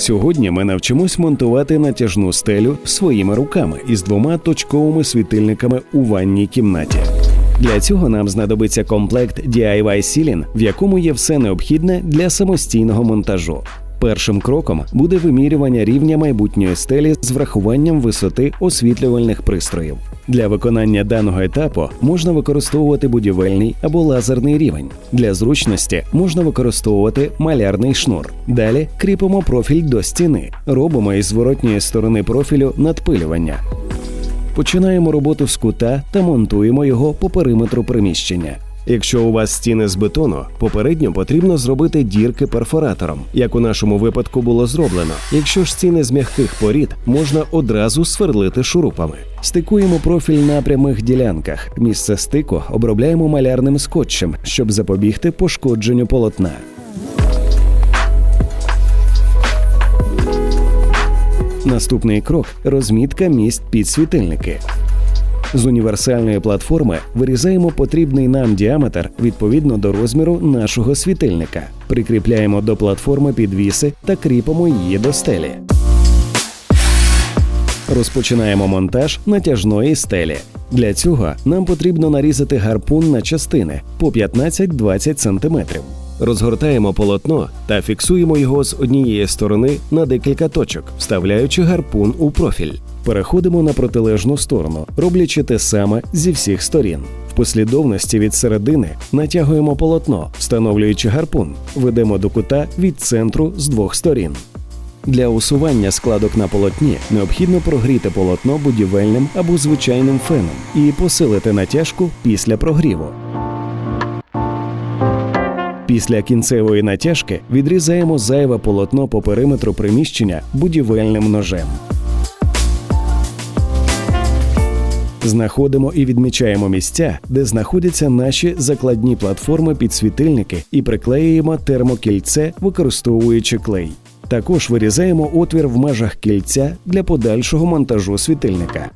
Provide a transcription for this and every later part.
Сьогодні ми навчимось монтувати натяжну стелю своїми руками із двома точковими світильниками у ванній кімнаті. Для цього нам знадобиться комплект DIY Ceiling, в якому є все необхідне для самостійного монтажу. Першим кроком буде вимірювання рівня майбутньої стелі з врахуванням висоти освітлювальних пристроїв. Для виконання даного етапу можна використовувати будівельний або лазерний рівень. Для зручності можна використовувати малярний шнур. Далі кріпимо профіль до стіни. Робимо із зворотньої сторони профілю надпилювання. Починаємо роботу з кута та монтуємо його по периметру приміщення. Якщо у вас стіни з бетону, попередньо потрібно зробити дірки перфоратором, як у нашому випадку було зроблено. Якщо ж стіни з м'яких порід, можна одразу сверлити шурупами. Стикуємо профіль на прямих ділянках. Місце стику обробляємо малярним скотчем, щоб запобігти пошкодженню полотна. Наступний крок розмітка місць під світильники. З універсальної платформи вирізаємо потрібний нам діаметр відповідно до розміру нашого світильника. Прикріпляємо до платформи підвіси та кріпимо її до стелі. Розпочинаємо монтаж натяжної стелі. Для цього нам потрібно нарізати гарпун на частини по 15-20 см. Розгортаємо полотно та фіксуємо його з однієї сторони на декілька точок, вставляючи гарпун у профіль. Переходимо на протилежну сторону, роблячи те саме зі всіх сторін. В послідовності від середини натягуємо полотно, встановлюючи гарпун, ведемо до кута від центру з двох сторін. Для усування складок на полотні необхідно прогріти полотно будівельним або звичайним феном і посилити натяжку після прогріву. Після кінцевої натяжки відрізаємо зайве полотно по периметру приміщення будівельним ножем. Знаходимо і відмічаємо місця, де знаходяться наші закладні платформи підсвітильники і приклеюємо термокільце, використовуючи клей. Також вирізаємо отвір в межах кільця для подальшого монтажу світильника.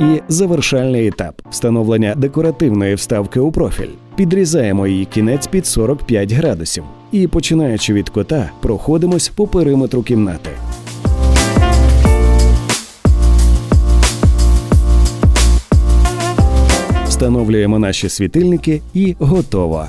І завершальний етап встановлення декоративної вставки у профіль. Підрізаємо її кінець під 45 градусів і, починаючи від кота, проходимось по периметру кімнати. Встановлюємо наші світильники і готово.